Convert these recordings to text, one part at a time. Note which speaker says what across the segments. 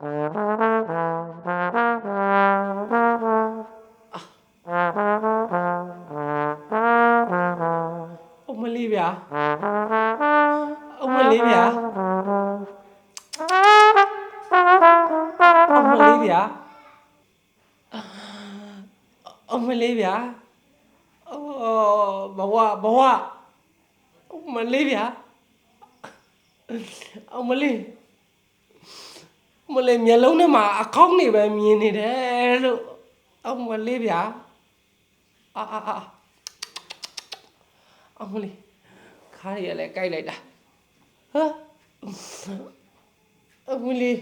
Speaker 1: အမလေးဗျာအမလေးဗျာအမလေးဗျာအမလေးဗျာအော်ဘဝဘဝအမလေးဗျာအမလေးအ မလေးမျက်လုံးထဲမှာအကောင့်တွေပဲမြင်နေတယ်လို့အမလေးဗျာအာအာအာအမလေးခါရရလဲကြိုက်လိုက်တာဟာအမလေး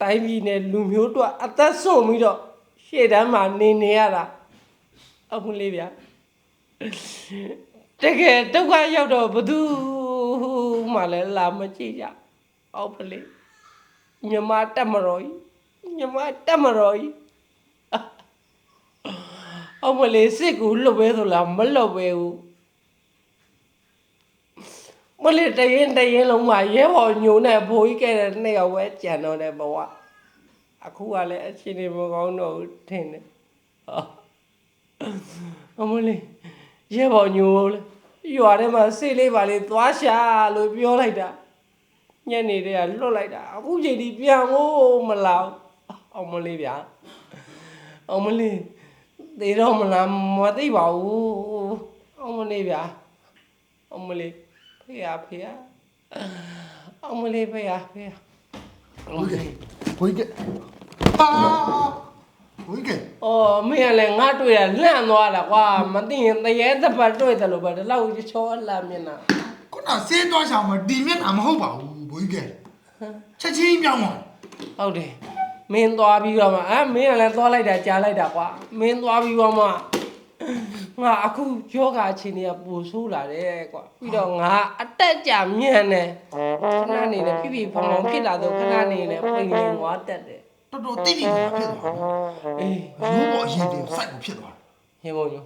Speaker 1: တိုင်းပြည်နဲ့လူမျိုးတို့အသက်ဆုံးပြီးတော့ရှေ့တန်းမှာနေနေရတာအမလေးဗျာတကယ်ဒုက္ခရောက်တော့ဘယ်သူမှလည်းလာမကြည့်ကြအောက်ပလေး မြမတက်မတော်ကြီးမြမတက်မတော်ကြီးအမလေးစစ်ကူလွတ်ပဲဆိုလားမလွတ်ပဲဘူးမလေးတရင်တရင်လုံးမှာရဲဘော်ညိုနဲ့ဘိုးကြီးခဲ့တဲ့နှစ်ယောက်ပဲကြံတော့တဲ့ဘဝအခုကလည်းအချင်းနေမကောင်းတော့ဘူးထင်တယ်ဟာအမလေးရဲဘော်ညိုလေရွာထဲမှာစိတ်လေးပါလေးသွားရှာလို့ပြောလိုက်တာ ညနေတည်းကလွတ်လိုက်တာအခုချိန်ဒီပြန်ဖို့မလောက်အမလေးဗျာအမလေးသေတော့မလားမသိပါဘူးအမလေးဗျာအမလေးဖေရဖေရအမလေးဖေရဖေရအမလေး
Speaker 2: ဘိုးကြီးဟာဘိုးကြီး
Speaker 1: အော်မင်းကလည်းငါတွေ့ရလန့်သွားတာကွာမသိရင်တရေတစ်ပတ်တွေ့တယ်လို့ပဲဒီလောက်ချောလာမျက်နှာ
Speaker 2: ခုနစေးသွားချောင်းမဒီမျက်နှာမဟုတ်ပါဘူး ဘိုးကြီးချက်ချင်းပြောင်းသွား
Speaker 1: ဟုတ်တယ်မင်းသွားပြီးတော့မှအဲမင်းကလည်းသွားလိုက်တာကြားလိုက်တာကွာမင်းသွားပြီးတော့မှငါအခုယောဂအချိန်တွေကပူဆိုးလာတယ်ကွာပြီးတော့ငါအတက်ကြမြန်တယ်ခဏနေနဲ့ပြပြဖောင်ဖောင်ဖြစ်လာတော့ခဏနေနဲ့ပိန်နေငွားတက်တယ်
Speaker 2: တော်တော်တိတိကျကျဖြစ်သွား
Speaker 1: အေး
Speaker 2: ရိုးပေါ်အရင်တင်စိုက်ကိုဖြစ်သွား
Speaker 1: ဟေးမောင်ညို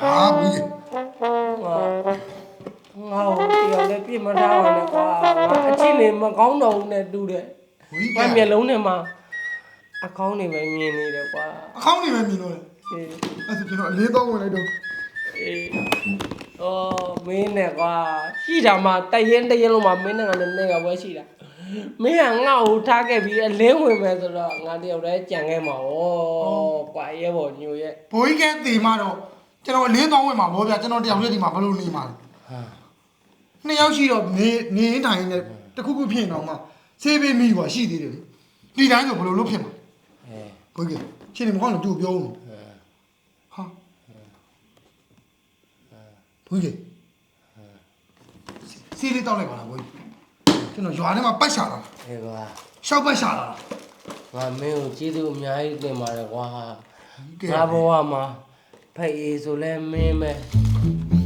Speaker 2: ဟာဘိုးကြီး
Speaker 1: ငါ ငါ့ကိုတရားလည်းပြစ်မထားပါနဲ့ကွာငါအချင်းလေးမကောင်းတော့ဘူးနဲ့တူတယ်
Speaker 2: ဘိုးကြီး။
Speaker 1: ဘာမျက်လုံးထဲမှာအကောင်းနေပဲမြင်နေတယ်ကွာ
Speaker 2: အကောင်းနေပဲမြင်လို့လေ။
Speaker 1: အေး
Speaker 2: အဲ့ဒါကျွန်တော်အလေးတော့ဝင်လိုက်တော့
Speaker 1: အေးအော်မင်းနဲ့ကွာရှိတာမှတရင်တရင်လုံးမှာမင်းနဲ့ကလည်းနေရပွဲရှိတာ။မင်းကငါ့ကိုထားခဲ့ပြီးအလင်းဝင်မယ်ဆိုတော့ငါတယောက်တည်းကြံခဲ့မှာဩကွာရဲဘော်ညိုရဲ့
Speaker 2: ဘိုးကြီးကသေမှတော့ကျွန်တော်အလေးတော့ဝင်မှာဗောဗျာကျွန်တော်တယောက်တည်းဒီမှာဘယ်လိုနေမှာလဲ
Speaker 1: ဟာ
Speaker 2: နှစ်ယောက်ရှိတော့နေနေတိုင်းနဲ့တခုခုဖြစ်နေတော့မှဆေးပေးမိကွာရှိသေးတယ်လေဒီတိုင်းဆိုဘယ်လိုလုပ်ဖြစ်မှာ
Speaker 1: အဲ
Speaker 2: ဘိုးကြီးချင်းနေမကောင်းလို့ကြိုပြောဦးမယ်ဟာဘိုးကြီးဆေးလေးတောက်လိုက်ပါလားဘိုးကြီးကျွန်တော်ရွာထဲမှာပတ်ရှာလာ
Speaker 1: ဟဲ့ကွာ
Speaker 2: ရှောက်ပတ်ရှာလာ
Speaker 1: ငါမင်းကိုကျေးဇူးအများကြီးတင်ပါတယ်ကွာ
Speaker 2: ကဲ
Speaker 1: ငါဘဝမှာဖိတ်အေးဆိုလဲမင်းပဲ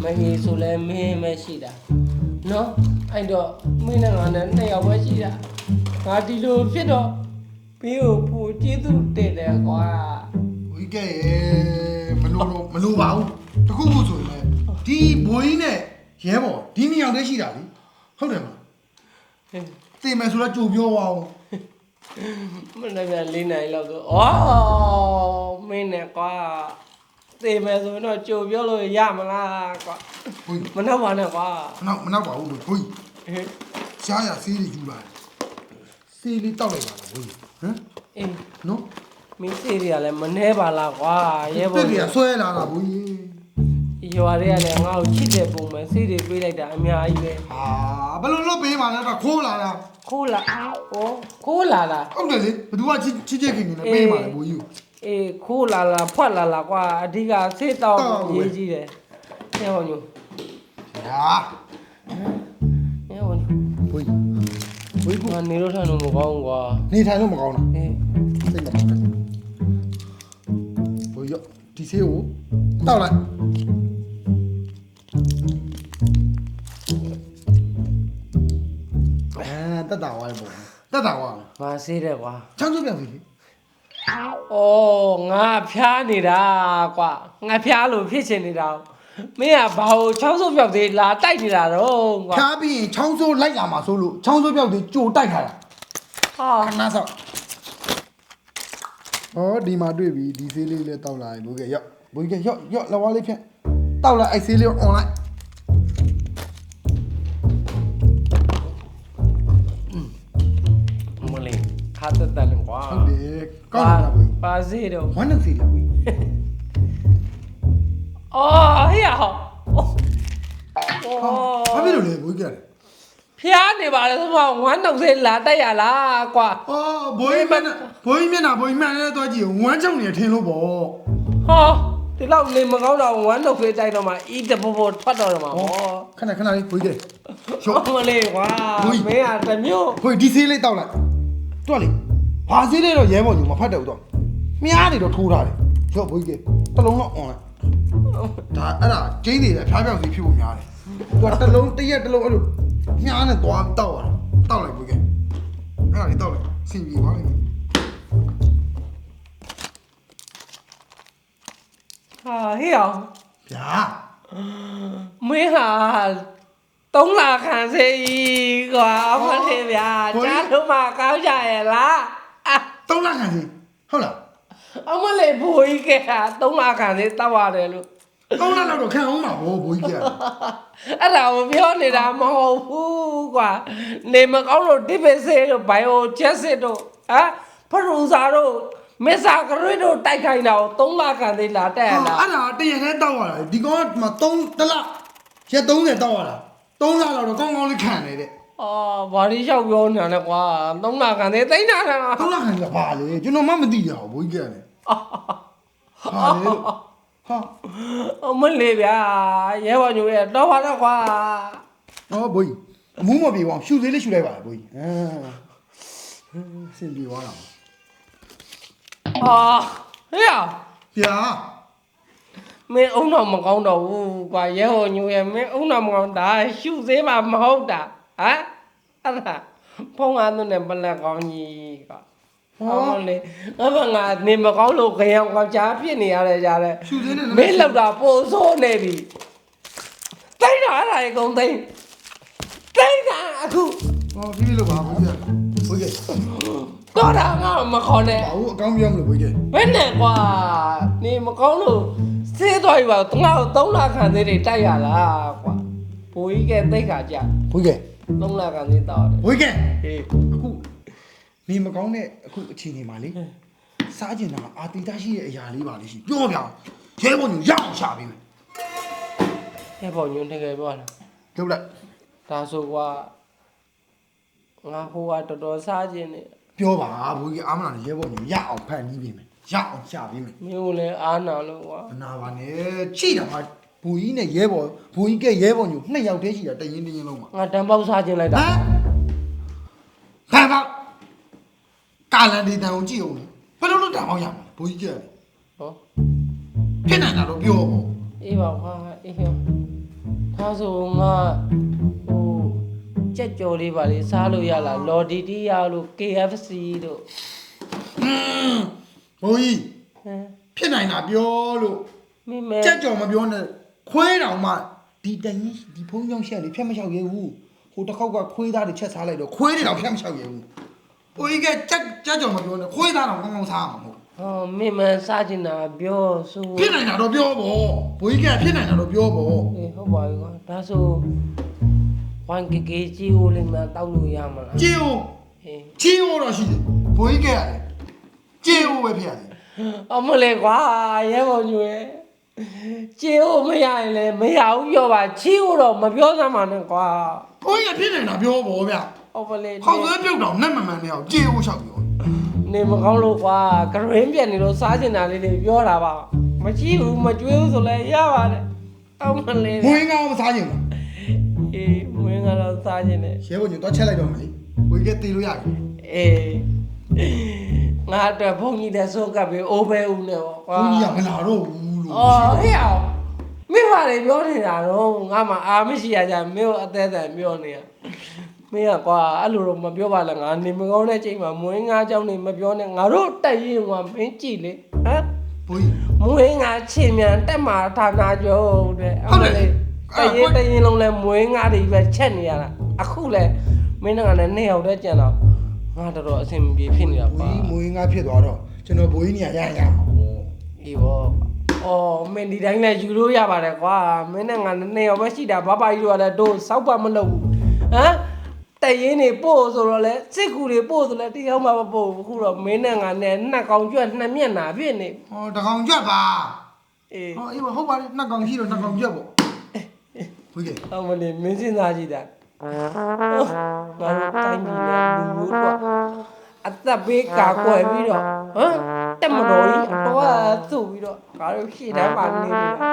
Speaker 1: မအေးဆိုလဲမင်းပဲရှိတာ နော်အဲ့တော့မင်းနဲ့ငါနဲ့နှစ်ယောက်ပဲရှိတာငါဒီလိုဖြစ်တော့ဘေးကိုပူကျေးဇူးတင်တယ်ကွာ
Speaker 2: ဘိုးကြီးကဲမလို့တော့မလို့ပါဘူးတခုခုဆိုရင်ဒီဘိုးကြီးနဲ့ရဲဘော်ဒီနှစ်ယောက်တည်းရှိတာလေဟုတ်တယ်မလားသိမယ်ဆိုတော့ကြိုပြောပါဦး
Speaker 1: မနေ့က၄နိုင်လောက်ဆိုဩမင်းနဲ့ကွာ သေမယ်ဆိုတော့ကြိုပြောလို့ရမလားကွာ
Speaker 2: ဘိုးကြီး
Speaker 1: မနှောက်ပါနဲ့ကွာ
Speaker 2: မနောက်မနောက်ပါဘူးလို့ဘိုးကြီး
Speaker 1: ဟေး
Speaker 2: ရှားရဆေးတွေယူလာတယ်ဆေးလေးတောက်လိုက်ပါလားဘိုးကြီးဟမ်
Speaker 1: အေး
Speaker 2: နော်
Speaker 1: မင်းစေးတွေကလည်းမနှဲပါလားကွာရဲ
Speaker 2: ပြ
Speaker 1: ဘော်
Speaker 2: စ်ပြ
Speaker 1: ကြီး
Speaker 2: ဆွဲလာတာဘိုးကြီး
Speaker 1: ရွာတွေကလည်းငါ့ကိုချစ်တဲ့ပုံပဲစိတ်တွေပေးလိုက်တာအများကြီးပဲ
Speaker 2: ဟာဘယ်လိုလုပ်ပေးမှလဲတော့ခိုးလာတာ
Speaker 1: ခိုးလာဟောခိုးလာတာ
Speaker 2: ဟုတ်တယ်လေဘသူကချစ်ချစ်ချစ်ခင်ခင်နဲ့ပေးမှလဲဘိုးကြီးကို
Speaker 1: အေးခိုးလာလာဖွက်လာလာကွာအဓိကစိတ်တော့
Speaker 2: တောက်ပဲ
Speaker 1: ရေးကြည့်တယ်ဟဲ့ဟောညို
Speaker 2: ဟာ
Speaker 1: ဟဲ့ဟောညို
Speaker 2: ဘိုးကြီးဘိုးကြီး
Speaker 1: ငါနေလို့ထိုင်လို့မကောင်းဘူးကွာ
Speaker 2: နေထိုင်လို့မကောင်းတာ
Speaker 1: အေး
Speaker 2: စိတ်မကောင်းဘူးဘိုးကြီးဒီဆေးကိုတောက်လိုက်အဲတက်တာဝါလေဘိုးတက်တာဝါ
Speaker 1: ငါစေးတယ်ကွာ
Speaker 2: ချောင်းစုပြောင်စီလေ
Speaker 1: အော်ငါဖျားနေတာကွာငါဖျားလို့ဖြစ်ချင်နေတာမင်းကဘာလို့ချောင်းစုပ်ပြောက်သေးလာတိုက်နေတာတော့ကွာ
Speaker 2: ဖြားပြီးရင်ချောင်းဆိုးလိုက်လာမှာဆိုလို့ချောင်းဆိုးပြောက်တွေကြိုတိုက်ထားတာ
Speaker 1: ဟာ
Speaker 2: ခဏဆောက်ဟောဒီမှာတွေ့ပြီဒီဆေးလေးလည်းတောက်လာပြီဘိုးကရော့ဘိုးကရော့ရော့လဝါလေးဖြန့်တောက်လာအဲ့ဆေးလေးကို online
Speaker 1: မ လေးခါတက်တယ်ကွာ
Speaker 2: ဟုတ်တယ်ကောင်းတာဘိုး
Speaker 1: ပါစီတော့
Speaker 2: ဝမ်းနဲ့ဆေးလေးဘိုး
Speaker 1: အော်ဟေ့ဟောအော်
Speaker 2: ဘာဖြစ်လို့လဲဘိုးကလည်း
Speaker 1: ဖျားနေပါလေဆိုတော့ဝမ်းနှုတ်စေးလာတက်ရလားကွာ
Speaker 2: အော်ဘိုးကြီးမျက်နှာဘိုးကြီးမျက်နှာဘိုးကြီးမှန်လဲသွားကြည့်ဝမ်းချုံနေထင်လို့ပေါ့
Speaker 1: ဟောဒီလောက်နေမကောင်းတော့ဝမ်းနှုတ်စေးတိုက်တော့မှအီတပပထွက်တော့မှာဟော
Speaker 2: ခဏခဏလေးဘိုးကြီးရော့
Speaker 1: မလေးကွာ
Speaker 2: ဟုတ်
Speaker 1: မင်းကတမျိုး
Speaker 2: ဘိုးကြီးဒီဆေးလေးတောက်လိုက် တွက်လေဘာဆေးလေးတော့ရဲဘော်ကြီးမဖတ်တယ်ဘူးတော့မြားနေတော့ထိုးထားတယ်ရော့ဘိုးကြီးတစ်လုံးတော့ online ဒါအဲ့ဒါကျင်းနေတယ်ဖျားပြောင်စီဖြစ်ဖို့များတယ်သူကတစ်လုံးတစ်ရက်တစ်လုံးအဲ့လိုမြားနဲ့သွားတောက်ရတာတောက်လိုက်ဘိုးကြီးအဲ့ဒါလေးတောက်လိုက်စင်ပြေသွားလိမ့်မယ်
Speaker 1: ဟာဟေ့အောင်
Speaker 2: ဗျာ
Speaker 1: မင်းဟာ သုံးလာခံစေးကွာအမလေးဗျာကြားလို့မကောင်းကြရဲ့လားအာ
Speaker 2: တောက်လာခံစီဟုတ်လား
Speaker 1: အမလေးဘိုးကြီးကသုံးလာခံစေးတောက်ရတယ်လို့
Speaker 2: ကောင်းလာတော့ခံအောင်ပါဗောဘိုးကြီးက
Speaker 1: အဲ့ဒါကိုပြောနေတာမဟုတ်ဘူးကွာနေမကောင်းလို့ဒီပစေးတို့ဘိုင်ယိုချက်စစ်တို့ဟမ်ဖရူစာတို့မစ္စာကရွေးတို့တိုက်ခိုင်းတာကိုသုံးလာခံသေးလားတဲ့လား
Speaker 2: အဲ့ဒါတရက်နဲ့တောက်ရတာဒီကောင်ကမှ3တလရက်30တောက်ရတာ 3လလောက်တော့ကောင်းကောင်းလေးခံနေတဲ့
Speaker 1: အော်ဘာလို့လျှောက်ပြောနေတာလဲကွာသုံးလာခံသေးသိနေတာလား
Speaker 2: 3လခံကြပါလေကျွန်တော်မှမသိရဘူးဘိုးကြီးကလည်းဟာလေလို့ဟာ
Speaker 1: အမလေးဗျာရဲဘော်ညိုရဲ့တော့ပါတော့ကွာ
Speaker 2: ဟောဘိုးကြီးအမူးမပြေအောင်ရှူသေးလေးရှူလိုက်ပါလားဘိုးကြီးအာစင်ပြေသွားတာ
Speaker 1: ဟာဟေးရ
Speaker 2: ဗျာ
Speaker 1: မင်းအုံတော့မကောင်းတော့ဘူးကွာရဲဘော်ညိုရဲ့မင်းအုံတော့မကောင်းတာရှုသေးမှမဟုတ်တာဟမ်အဲ့ဒါဖုံးကားသူနဲ့ပလက်ကောင်းကြီးကွာဟုတ်လေအမငါနေမကောင်းလို့ခရံကောင်းချာဖြစ်နေရတယ်ကြားတယ်
Speaker 2: ရှူသေးနဲ့
Speaker 1: မင်းလောက်တာပိုဆိုးနေပြီတိတ်တာအဲ့ဒါရေကုန်သိမ်းတိတ်တာအခု
Speaker 2: ဟောပြေးလို့ပါဘိုးကြီးဘိုးကြီး
Speaker 1: တော့တာငါမခေါ်နဲ့
Speaker 2: ဘာလို့အကောင်းပြောမလို့ဘိုးကြီး
Speaker 1: ဘယ်နဲ့ကွာနေမကောင်းလို့စေးသွားပြီပါငါ့ကို3လခန့်သေးတွေတိုက်ရလားကွာဘိုးကြီးကတိတ်ခါကြ
Speaker 2: ဘိုးကြီး
Speaker 1: 3လခန့်သေးတောက်တယ်
Speaker 2: ဘိုးကြီး
Speaker 1: ဟေး
Speaker 2: အခုနေမကောင်းတဲ့အခုအချိန်နေမှာလေစားကျင်တာအာတီတာရှိတဲ့အရာလေးပါလေးရှိပြောပြအောင်ရဲဘော်ညရအောင်ရှာပေးမယ်
Speaker 1: ဟဲ့ပေါ့ညွန်းတကယ်ပြောတာ
Speaker 2: လုပ်လိုက်
Speaker 1: ဒါဆိုကွာငါဟိုကတော်တော်စားခြင်းနေ
Speaker 2: ပြောပါဘိုးကြီးအားမနာနဲ့ရဲဘော်ညရအောင်ဖန်ပြီးပေးမယ်ရအောင်ရှာပေးမယ်
Speaker 1: မင်းကိုလည်းအားနာလို့ကွာ
Speaker 2: မနာပါနဲ့ချိတာမှာဘိုးကြီးနဲ့ရဲဘော်ဘိုးကြီးကရဲဘော်ညနှစ်ယောက်တည်းရှိတာတရင်တရင်လုံးမှာ
Speaker 1: ငါတန်ပေါက်စားခြင်းလိုက်တာ
Speaker 2: ဟမ်ဘာဘာကာလန်ဒီတန်ကိုကြည့်အောင်လေဘယ်လိုလုပ်တန်အောင်ရမလဲဘိုးကြီးက
Speaker 1: ဟော
Speaker 2: ဖြစ်နိုင်တာတော့ပြောပေါ့
Speaker 1: အေးပါကွာအေးဟောဒါဆိုငါဟို ကြက်ကြော်လေးပါလေစားလို့ရလားလော်ဒီတီရလို့ KFC တို့
Speaker 2: อืมဘိုးကြီး
Speaker 1: ဟမ်
Speaker 2: ဖြစ်နိုင်တာပြောလို့
Speaker 1: မိမဲ
Speaker 2: ကြက်ကြော်မပြောနဲ့ခွေးတောင်မှဒီတန်ကြီးဒီဖုံးကြောင်ရှက်လေးဖြတ်မလျှောက်ရဲဘူးဟိုတစ်ခေါက်ကခွေးသားတွေချက်စားလိုက်တော့ခွေးတွေတော့ဖြတ်မလျှောက်ရဲဘူးဘိုးကြီးကကြက်ကြက်ကြော်မပြောနဲ့ခွေးသားတော့ကောင်းကောင်းစားမှာမဟုတ်
Speaker 1: ဟောမိမဲစားချင်တာပြောဆို
Speaker 2: ဖြစ်နိုင်တာတော့ပြောပေါ့ဘိုးကြီးကဖြစ်နိုင်တာတော့ပြောပေါ့
Speaker 1: အေးဟုတ်ပါပြီကွာဒါဆို 1 GB ကြီးဦးလေးမှတောက်လို့ရမလား
Speaker 2: ကြည့်ဦး
Speaker 1: အေး
Speaker 2: ကြည့်ဦးတော့ရှိတယ်ဘိုးကြီးကရတယ်ကြည့်ဦးပဲဖြစ်ရတယ်
Speaker 1: အမလေးကွာရဲဘော်ညွေချေဦးမရရင်လည်းမရဘူးပြောပါချီဦးတော့မပြောစမ်းပါနဲ့ကွာ
Speaker 2: ဘိုးကြီးကဖြစ်နိုင်တာပြောပေါ့ဗျာ
Speaker 1: အမလေး
Speaker 2: ဟောက်သွဲပြုတ်တော့နဲ့မမှန်နဲ့အောင်ကြည့်ဦးလျှောက်ပြော
Speaker 1: နေမကောင်းလို့ကွာဂရင်းပြက်နေလို့စားချင်တာလေးတွေပြောတာပါမကြည့်ဘူးမကြွေးဘူးဆိုလဲရပါတယ်အမလေး
Speaker 2: မွေးကောင်းမစားချင်ဘူး
Speaker 1: အေးမင်းကတော့ စားခြင်းနဲ့
Speaker 2: ရဲဘော်ညင်တော့ချက်လိုက်တော့မလေးဝေကတေးလို့ရပြီ
Speaker 1: အေးငါတော့ဘုန်းကြီးလည်းစိုးကပ်ပြီးအိုးပဲဦးနဲ့ပေါ့ကွာ
Speaker 2: ဘုန်းကြီးကမလာတော့ဘူးလို့
Speaker 1: အော်ဟဲ့အောင်မင်းဘာတွေပြောနေတာတော့ငါမှအာမရှိရကြမင်းတို့အသက်တန်ပြောနေရမင်းကကွာအဲ့လိုတော့မပြောပါလားငါနေမကောင်းတဲ့ချိန်မှာမွေးငါးကြောင့်နေမပြောနဲ့ငါတို့တက်ရင်ကမင်းကြည့်လေဟမ်
Speaker 2: ဘုန်းကြီး
Speaker 1: မွေးငါချင်းမြန်တက်မှာဌာနကျော်တဲ့ဟုတ်တယ် က်ရင်တက်ရင်လုံးလဲမွေးငါတွေပဲချက်နေရတာအခုလဲမင်းကလည်းနှစ်ယောက်တည်းကြံတော့ငါတော်တော်အဆင်မပြေဖြစ်နေတာ
Speaker 2: ဘိုး
Speaker 1: ပါ
Speaker 2: ကြီးမွေးငါဖြစ်သွားတော့ကျွန်တော်ဘိုးကြီးနေရာရရမှာပေါ့
Speaker 1: အေးဘောအော်မင်းဒီတိုင်းလည်းယူလို့ရပါတယ်ကွာမင်းနဲ့ငါနှစ်ယောက်ပဲရှိတာဘာပါကြီးတို့ကလည်းတို့စောက်ပါမလုပ်ဘူးဟမ်တရင်နေပို့ဆိုတော့လဲစစ်ကူတွေပို့ဆိုလဲတယောက်မှမပို့ဘူးအခုတော့မင်းနဲ့ငါနဲ့နှစ်ကောင်ကျွတ်နှစ်မျက်နှာဖြစ်နေ
Speaker 2: ဟောတကောင်ကြက်ပါ
Speaker 1: အေး
Speaker 2: ဟောအေးပါဟုတ်ပါလေနှစ်ကောင်ရှိတော့နှစ်ကောင်ကြက်ပေါ့ ဘိုးကြီး
Speaker 1: အမလေးမင်းစဉ်းစားကြည့်တာငါတို့တိုင်းပြည်နဲ့လူမျိုးတော့အသက်ဘေးကာကွယ်ပြီးတော့ဟမ်တက်မတော်ကြီးအတော့သူ့ပြီးတော့ငါတို့ရှေ့တန်းမှာနေနေတာ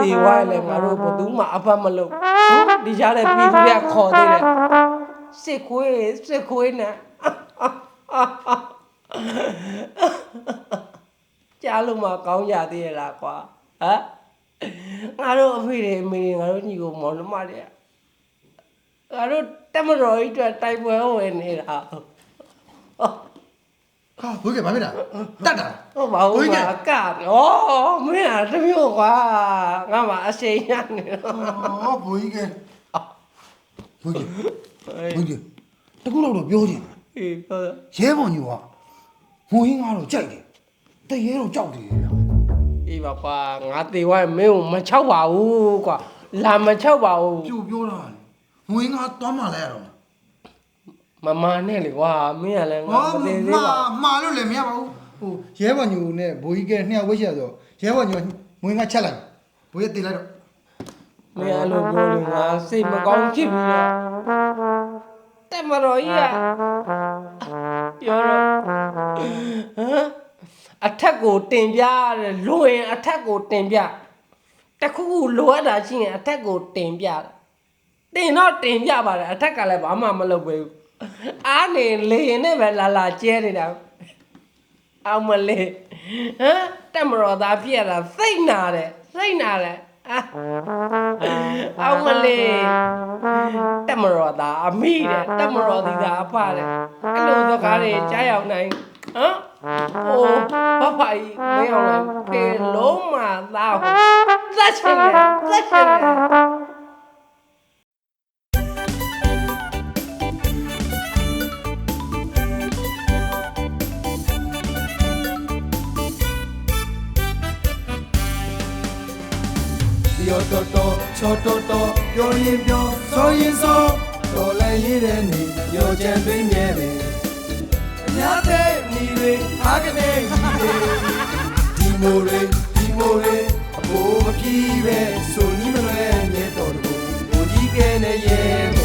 Speaker 1: ဒီဝိုင်းလည်းငါတို့ဘယ်သူမှအဖတ်မလုပ်ဘူးဒီကြားတဲ့ပြည်သူတွေကခေါ်သေးတယ်စစ်ခွေးစစ်ခွေးနဲ့ကြားလို့မကောင်းကြသေးရလားကွာဟမ် ငါတို့အဖေတွေအမေတွေငါတို့ညီကိုမောင်နှမတွေကငါတို့တက်မတော်ကြီးအတွက်တိုက်ပွဲဝင်နေတာ
Speaker 2: ဟာဘိုးကြီးဘာဖြစ်တာတတ်တာ
Speaker 1: ဟုတ်ပါဘူးကွာကဩမင်းอ่ะတမျိုးကွာငါမှအရှိန်ရနေတော့
Speaker 2: ဟောဘိုးကြီးကဘိုးကြီးဘိုးကြီးတကူတော့တော့ပြောချင်တယ်
Speaker 1: အေးဟုတ်
Speaker 2: ရဲဘော်ညိုကမွေးငါတော့ကြိုက်တယ်တရဲတော့ကြောက်တယ်ဗျာ
Speaker 1: အေးပါကွာငါတေဝိုင်းမင်းကိုမချောက်ပါဘူးကွာလာမချောက်ပါဘူး
Speaker 2: ပြိုပြောတာလေမွေးငါသွားမှလဲရတော့
Speaker 1: မမနဲ့လေကွာမင်းကလည်းငါ
Speaker 2: ဟော
Speaker 1: မသိသေး
Speaker 2: မှာ
Speaker 1: ပါ
Speaker 2: မှာလို့လည်းမရပါဘူးဟိုရဲဘော်ညိုနဲ့ဘိုးကြီးကနှစ်ယောက်ဝှက်ရဆိုရဲဘော်ညိုမွေးငါချက်လိုက်ဘိုးကြီးတေးလိုက်တော့
Speaker 1: မင်းအဲ့လိုပြောလို့ငါစိတ်မကောင်းဖြစ်ပြီးတော့တက်မတော်ကြီးอ่ะပြောတော့ဟမ် အထက်ကိုတင်ပြရတယ်လွင်အထက်ကိုတင်ပြတစ်ခုခုလိုအပ်တာရှိရင်အထက်ကိုတင်ပြတယ်တင်တော့တင်ပြပါတယ်အထက်ကလည်းဘာမှမလုပ်ဘူးအားနေလေရင်နဲ့ပဲလာလာကျဲနေတာအောင်မလေးဟမ်တက်မတော်သားဖြစ်ရတာစိတ်နာတယ်စိတ်နာတယ်အာအောင်မလေးတက်မတော်သားအမိတဲ့တက်မတော်ဒီသာအဖတဲ့အဲ့လိုစကားတွေကြားရောက်နိုင် ဟမ်ဟိုဘာဖာကြီးမင်းအောင်လည်းဖေလုံးမသားသက်ချင်တယ်သက်ချင်တယ်
Speaker 3: ပြောတော်တော်ချောတော်တော်ပြောရင်ပြောဆိုရင်ဆို တော်လည်းရည်တဲ့နေရောချင်သွင်းမြဲတယ်အများတဲ့ညီတွေအားကနေကြီးတယ်ဒီမိုတွေဒီမိုတွေအဖို့မပြေးပဲဆိုနီးမလွဲမြဲတော်တကူဘိုးကြီးကဲနဲ့ရဲ့